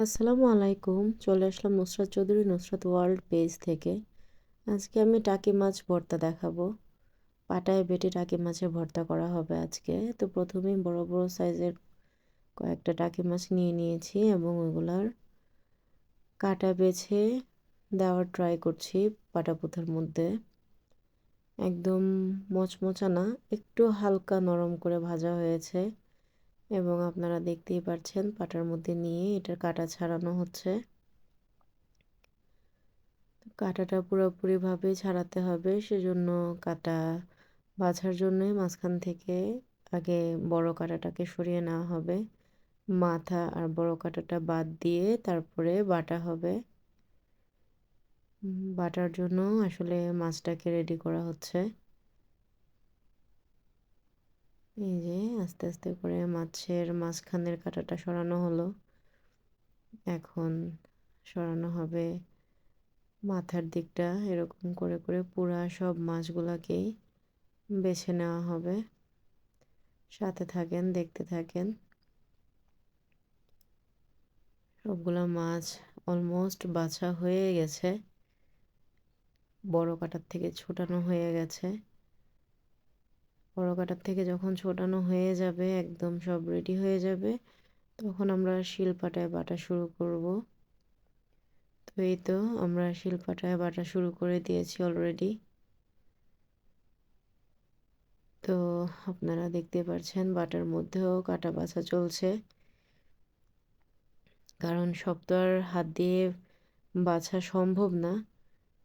আসসালামু আলাইকুম। চলে আসলাম নুসরাত চৌধুরী নুসরাত ওয়ার্ল্ড পেজ থেকে। আজকে আমি টাকি মাছ ভর্তা দেখাবো। পাটায় বেটে টাকি মাছের ভর্তা করা হবে আজকে। তো প্রথমেই বড় বড় সাইজের কয়েকটা টাকি মাছ নিয়ে নিয়েছি এবং ওগুলার কাটা বেছে দেওয়ার ট্রাই করছি পাটা পুঁথার মধ্যে। একদম মচমচা না, একটু হালকা নরম করে ভাজা হয়েছে। এবং আপনারা দেখতেই পাচ্ছেন পাটার মধ্যে নিয়ে এটার কাটা ছাড়ানো হচ্ছে। কাটাটা পুরোপুরিভাবে ছাড়াতে হবে, সেজন্য কাটা বাছার জন্যই মাঝখান থেকে আগে বড় কাটাটাকে সরিয়ে নেওয়া হবে। মাথা আর বড় কাটাটা বাদ দিয়ে তারপরে বাটা হবে। বাটার জন্য আসলে মাছটাকে রেডি করা হচ্ছে। এই যে আস্তে আস্তে করে মাছের মাঝখানের কাঁটাটা সরানো হলো। এখন সরানো হবে মাথার দিকটা। এরকম করে করে পুরা সব মাছগুলাকেই বেছে নেওয়া হবে। সাথে থাকেন, দেখতে থাকেন। সবগুলো মাছ অলমোস্ট বাছা হয়ে গেছে। বড় কাটার থেকে ছোটানো হয়ে গেছে। বড় কাটার থেকে যখন ছোটানো হয়ে যাবে, একদম সব রেডি হয়ে যাবে, তখন আমরা শিলপাটায় বাটা শুরু করব। তো এই তো আমরা শিলপাটায় বাটা শুরু করে দিয়েছি অলরেডি তো আপনারা দেখতে পাচ্ছেন বাটার মধ্যেও কাটা বাছা চলছে। কারণ সব তো আর হাত দিয়ে বাছা সম্ভব না।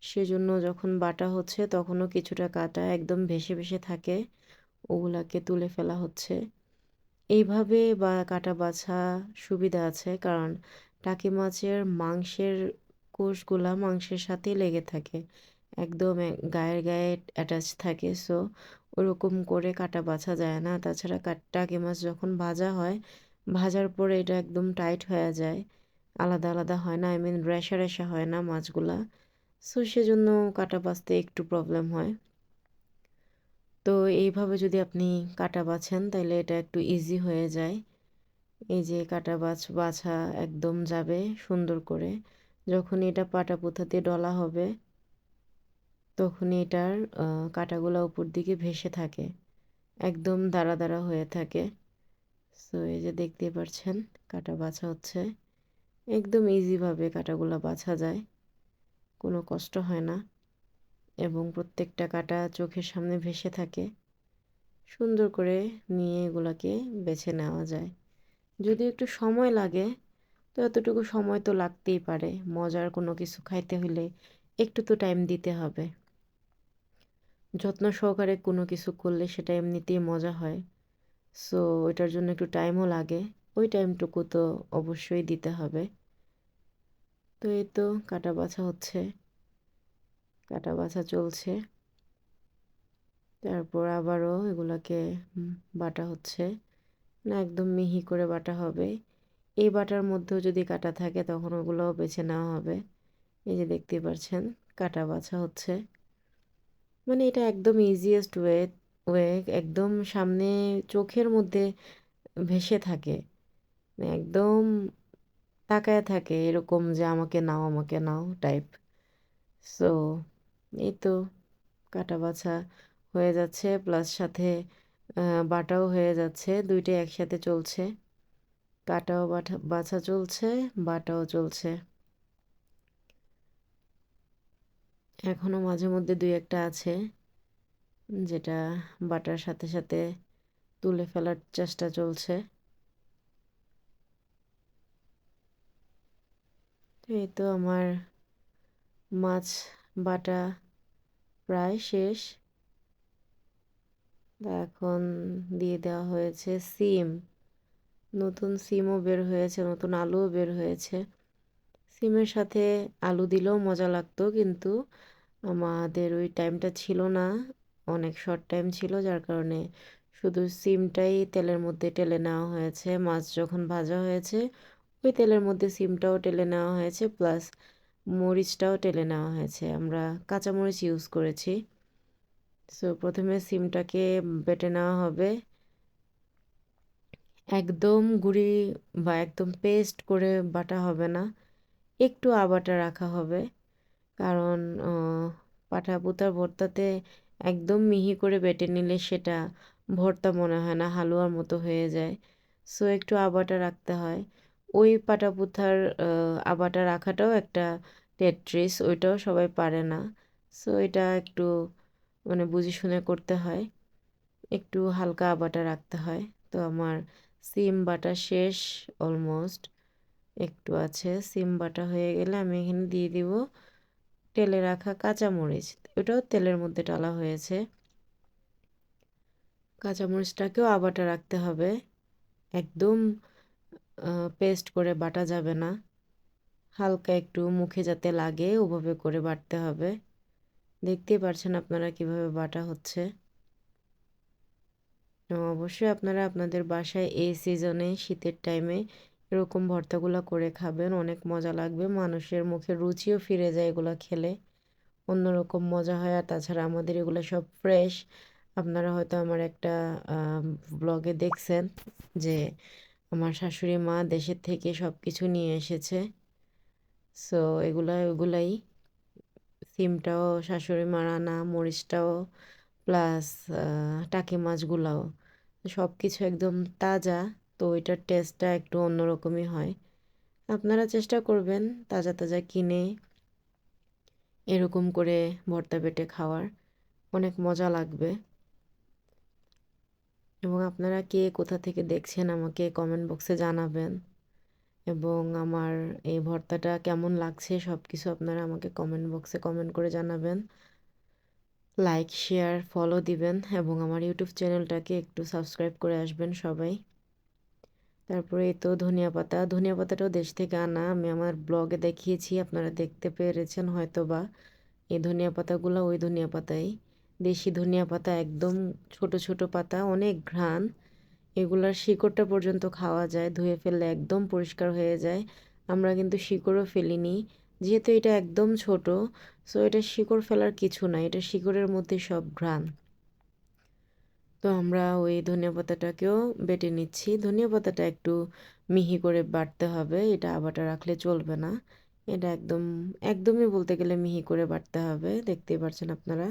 সেজন্য যখন বাটা হচ্ছে তখনও কিছুটা কাটা একদম ভেসে ভেসে থাকে। ওগুলাকে তুলে ফেলা হচ্ছে। এইভাবে বা কাটা বাছা সুবিধা আছে, কারণ টাকি মাছের মাংসের কোষগুলা মাংসের সাথে লেগে থাকে। একদম গায়ের গায়ে অ্যাটাচ থাকে সো ওরকম করে কাটা বাছা যায় না। তাছাড়া টাকি মাছ যখন ভাজা হয়, ভাজার পরে এটা একদম টাইট হয়ে যায়। আলাদা আলাদা হয় না আই মিন রেশা রেশা হয় না মাছগুলা। সো সেজন্য কাটা বাছতে একটু প্রবলেম হয়। তো এইভাবে যদি আপনি কাটা বাছেন তাহলে এটা একটু ইজি হয়ে যায়। এই যে কাটা বাছ, বাছা একদম যাবে সুন্দর করে। যখন এটা পাটা পোথাতে ডলা হবে তখন এটার কাটাগুলো উপর দিকে ভেসে থাকে। একদম দাঁড়া দাঁড়া হয়ে থাকে। সো এই যে দেখতে পাচ্ছেন কাটা বাছা হচ্ছে। একদম ইজিভাবে কাটাগুলো বাছা যায়। কোনো কষ্ট হয় না। এবং প্রত্যেকটা কাটা চোখের সামনে ভেসে থাকে। সুন্দর করে নিয়ে এগুলাকে বেছে নেওয়া যায়। যদি একটু সময় লাগে, তো এতটুকু সময় তো লাগতেই পারে। মজার কোনো কিছু খাইতে হলে একটু তো টাইম দিতে হবে। যত্ন সহকারে কোনো কিছু করলে সেটা এমনিতেই মজা হয়। সো ওইটার জন্য একটু টাইমও লাগে। ওই টাইমটুকু তো অবশ্যই দিতে হবে। তো এই তো কাটা বাছা হচ্ছে। কাটা বাছা চলছে। তারপর আবারও এগুলাকে বাটা হচ্ছে। না, একদম মিহি করে বাটা হবে। এই বাটার মধ্যেও যদি কাটা থাকে, তখন ওগুলোও বেছে নেওয়া হবে। এই যে দেখতে পাচ্ছেন কাটা বাছা হচ্ছে। মানে এটা একদম ইজিয়েস্ট ওয়ে ওয়ে একদম সামনে চোখের মধ্যে ভেসে থাকে। মানে একদম তাকায় থাকে, এরকম যে আমাকে নাও আমাকে নাও টাইপ সো এই তো কাটা বাছা হয়ে যাচ্ছে প্লাস সাথে বাটাও হয়ে যাচ্ছে দুইটা একসাথে চলছে। কাটাও বাটা বাছা চলছে, বাটাও চলছে। এখনও মাঝে মধ্যে দুই একটা আছে, যেটা বাটার সাথে সাথে তুলে ফেলার চেষ্টা চলছে। এই তো আমার মাছ বাটা প্রায় শেষ। এখন দিয়ে দেওয়া হয়েছে সিম। নতুন সিমও বের হয়েছে, নতুন আলুও বের হয়েছে। সিমের সাথে আলু দিলেও মজা লাগতো, কিন্তু আমাদের ওই টাইমটা ছিল না। অনেক শর্ট টাইম ছিল, যার কারণে শুধু সিমটাই তেলের মধ্যে টেলে নেওয়া হয়েছে। মাছ যখন ভাজা হয়েছে, ওই তেলের মধ্যে সিমটাও টেলে নেওয়া হয়েছে। প্লাস মরিচটাও টেলে নেওয়া হয়েছে। আমরা কাঁচামরিচ ইউজ করেছি। সো প্রথমে সিমটাকে বেটে নেওয়া হবে। একদম গুঁড়ি বা একদম পেস্ট করে বাটা হবে না। একটু আবাটা রাখা হবে। কারণ পাঠা পুতার ভর্তাতে একদম মিহি করে বেটে নিলে সেটা ভর্তা মনে হয় না, হালুয়ার মতো হয়ে যায়। সো একটু আবাটা রাখতে হয়। ওই পাটা পুথার আবাটা রাখাটাও একটা টেট্রিস ওইটাও সবাই পারে না। সো এটা একটু মানে বুঝে শুনে করতে হয়। একটু হালকা আবাটা রাখতে হয়। তো আমার সিম বাটা শেষ অলমোস্ট। একটু আছে, সিম বাটা হয়ে গেলে আমি এখানে দিয়ে দিব তেলে রাখা কাঁচামরিচ। ওটাও তেলের মধ্যে টালা হয়েছে। কাঁচামরিচটাকেও আবাটা রাখতে হবে। একদম পেস্ট করে বাটা যাবে না। হালকা একটু মুখে যাতে লাগে, ওভাবে করে বাটতে হবে। দেখতেই পারছেন আপনারা কীভাবে বাটা হচ্ছে। অবশ্যই আপনারা আপনাদের বাসায় এই সিজনে শীতের টাইমে এরকম ভর্তাগুলো করে খাবেন। অনেক মজা লাগবে। মানুষের মুখে রুচিও ফিরে যায় এগুলো খেলে। অন্যরকম মজা হয়। আর তাছাড়া আমাদের এগুলো সব ফ্রেশ আপনারা হয়তো আমার একটা ব্লগে দেখছেন যে আমার শাশুড়ি মা দেশের থেকে সব কিছু নিয়ে এসেছে। সো এগুলো ওগুলাই সিমটাও, শাশুড়ি মার আনা, মরিচটাও প্লাস টাকি মাছগুলাও সব কিছু একদম তাজা। তো ওইটার টেস্টটা একটু অন্যরকমই হয়। আপনারা চেষ্টা করবেন তাজা তাজা কিনে এরকম করে ভর্তা বেটে খাওয়ার। অনেক মজা লাগবে। এবং আপনারা কে কোথা থেকে দেখছেন আমাকে কমেন্ট বক্সে জানাবেন। এবং আমার এই ভর্তাটা কেমন লাগছে সব কিছু আপনারা আমাকে কমেন্ট বক্সে কমেন্ট করে জানাবেন। লাইক শেয়ার ফলো দিবেন এবং আমার ইউটিউব চ্যানেলটাকে একটু সাবস্ক্রাইব করে আসবেন সবাই। তারপরে এই তো ধনিয়া পাতা। ধনিয়া পাতাটাও দেশ থেকে আনা। আমি আমার ব্লগে দেখিয়েছি, আপনারা দেখতে পেরেছেন হয়তো বা এই ধনিয়া পাতাগুলো ওই ধনিয়া পাতাই। দেশি ধনিয়া পাতা একদম ছোট ছোট পাতা, অনেক ঘ্রাণ। এগুলার শিকড়টা পর্যন্ত খাওয়া যায়, ধুয়ে ফেললে একদম পরিষ্কার হয়ে যায়। আমরা কিন্তু শিকড়ও ফেলিনি, যেহেতু এটা একদম ছোট সো এটা শিকড় ফেলার কিছু না, এটা শিকড়ের মধ্যে সব ঘ্রাণ। তো আমরা ওই ধনিয়া পাতাটাকেও বেটে নিচ্ছি। ধনিয়া পাতাটা একটু মিহি করে বাটতে হবে, এটা আবাটা রাখলে চলবে না। এটা একদম, একদমই বলতে গেলে মিহি করে বাটতে হবে, দেখতেই পারছেন আপনারা।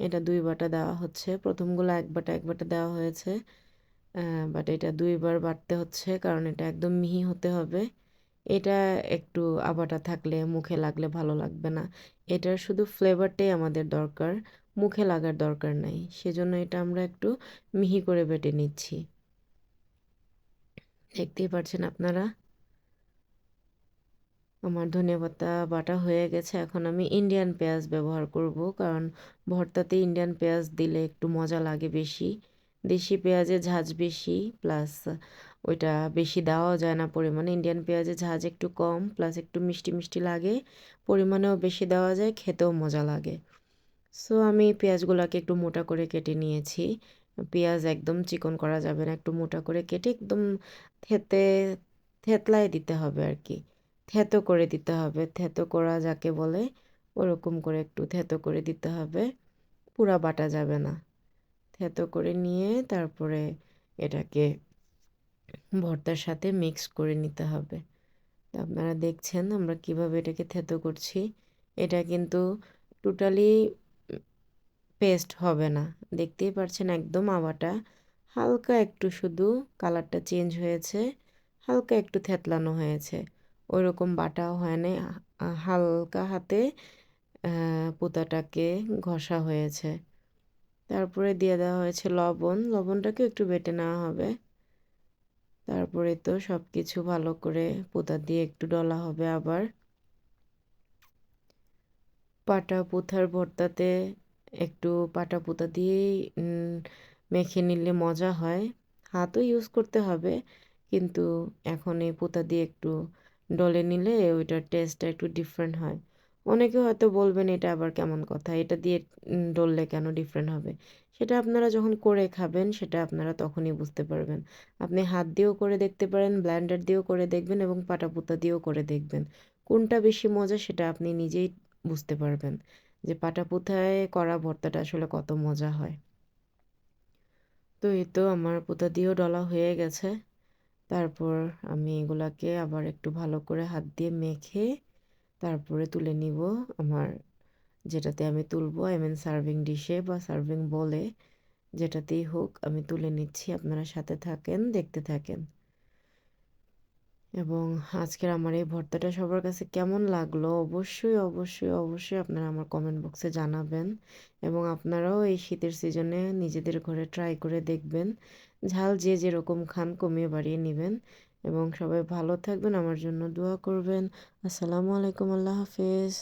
এটা দুই বাটা দেওয়া হচ্ছে। প্রথমগুলো এক বাটা এক বাটা দেওয়া হয়েছে। বাট এটা দুইবার বাটতে হচ্ছে কারণ এটা একদম মিহি হতে হবে। এটা একটু আবাটা থাকলে, মুখে লাগলে ভালো লাগবে না। এটার শুধু ফ্লেভারটাই আমাদের দরকার, মুখে লাগার দরকার নাই। সেজন্য এটা আমরা একটু মিহি করে বেটে নিচ্ছি। দেখতেই পারছেন আপনারা? আমার ধনিয়া পাতা বাটা হয়ে গেছে। এখন আমি ইন্ডিয়ান পেঁয়াজ ব্যবহার করব, কারণ ভর্তাতে ইন্ডিয়ান পেঁয়াজ দিলে একটু মজা লাগে বেশি। দেশি পেঁয়াজের ঝাঁজ বেশি, প্লাস ওইটা বেশি দেওয়াও যায় না পরিমাণে। ইন্ডিয়ান পেঁয়াজের ঝাঁজ একটু কম, প্লাস একটু মিষ্টি মিষ্টি লাগে, পরিমাণেও বেশি দেওয়া যায়, খেতেও মজা লাগে। সো আমি পেঁয়াজগুলোকে একটু মোটা করে কেটে নিয়েছি। পেঁয়াজ একদম চিকন করা যাবে না, একটু মোটা করে কেটে একদম থেতে, থেতলায় দিতে হবে আর কি। থেতো করে দিতে হবে। থেতো করা যাকে বলে, ওরকম করে একটু থেতো করে দিতে হবে। পুরা বাটা যাবে না। থেতো করে নিয়ে তারপরে এটাকে ভর্তার সাথে মিক্স করে নিতে হবে। আপনারা দেখছেন আমরা কীভাবে এটাকে থেতো করছি। এটা কিন্তু টোটালি পেস্ট হবে না। দেখতেই পারছেন একদম আবাটা হালকা একটু শুধু কালারটা চেঞ্জ হয়েছে, হালকা একটু থেতলানো হয়েছে। ওই রকম বাটাও হয় না হালকা হাতে পোতাটাকে ঘষা হয়েছে। তারপরে দিয়ে দেওয়া হয়েছে লবণ। লবণটাকে একটু বেটে নেওয়া হবে। তারপরে তো সব কিছু ভালো করে পোতা দিয়ে একটু ডলা হবে আবার। পাটা পুথার ভর্তাতে একটু পাটা পুতা দিয়েই মেখে নিলে মজা হয়। হাতও ইউজ করতে হবে, কিন্তু এখন এই পুতা দিয়ে একটু ডলে নিলে ওইটার টেস্টটা একটু ডিফারেন্ট হয়। অনেকে হয়তো বলবেন, এটা আবার কেমন কথা? এটা দিয়ে ডললে কেন ডিফারেন্ট হবে? সেটা আপনারা যখন করে খাবেন, সেটা আপনারা তখনই বুঝতে পারবেন। আপনি হাত দিয়েও করে দেখতে পারেন ব্ল্যান্ডার দিয়েও করে দেখবেন এবং পাটাপুতা দিয়েও করে দেখবেন। কোনটা বেশি মজা সেটা আপনি নিজেই বুঝতে পারবেন যে পাটাপুতায় করা ভর্তাটা আসলে কত মজা হয়। তো এই তো আমার পুতা দিয়েও ডলা হয়ে গেছে। তারপর আমি এগুলাকে আবার একটু ভালো করে হাত দিয়ে মেখে তারপরে তুলে নিব আমার যেটাতে আমি তুলবো আই মিন সার্ভিং ডিশে বা সার্ভিং বলে যেটাতেই হোক আমি তুলে নিচ্ছি। আপনারা সাথে থাকেন, দেখতে থাকেন। এবং আজকের আমার এই ভর্তাটা সবার কাছে কেমন লাগল অবশ্যই অবশ্যই অবশ্যই আপনারা আমার কমেন্ট বক্সে জানাবেন এবং আপনারাও এই শীতের সিজনে নিজেদের ঘরে ট্রাই করে দেখবেন। ঝাল যে যেরকম খান কমিয়ে বাড়িয়ে নেবেন এবং সবাই ভালো থাকবেন, আমার জন্য দোয়া করবেন। আসসালামু আলাইকুম, আল্লাহ হাফেজ।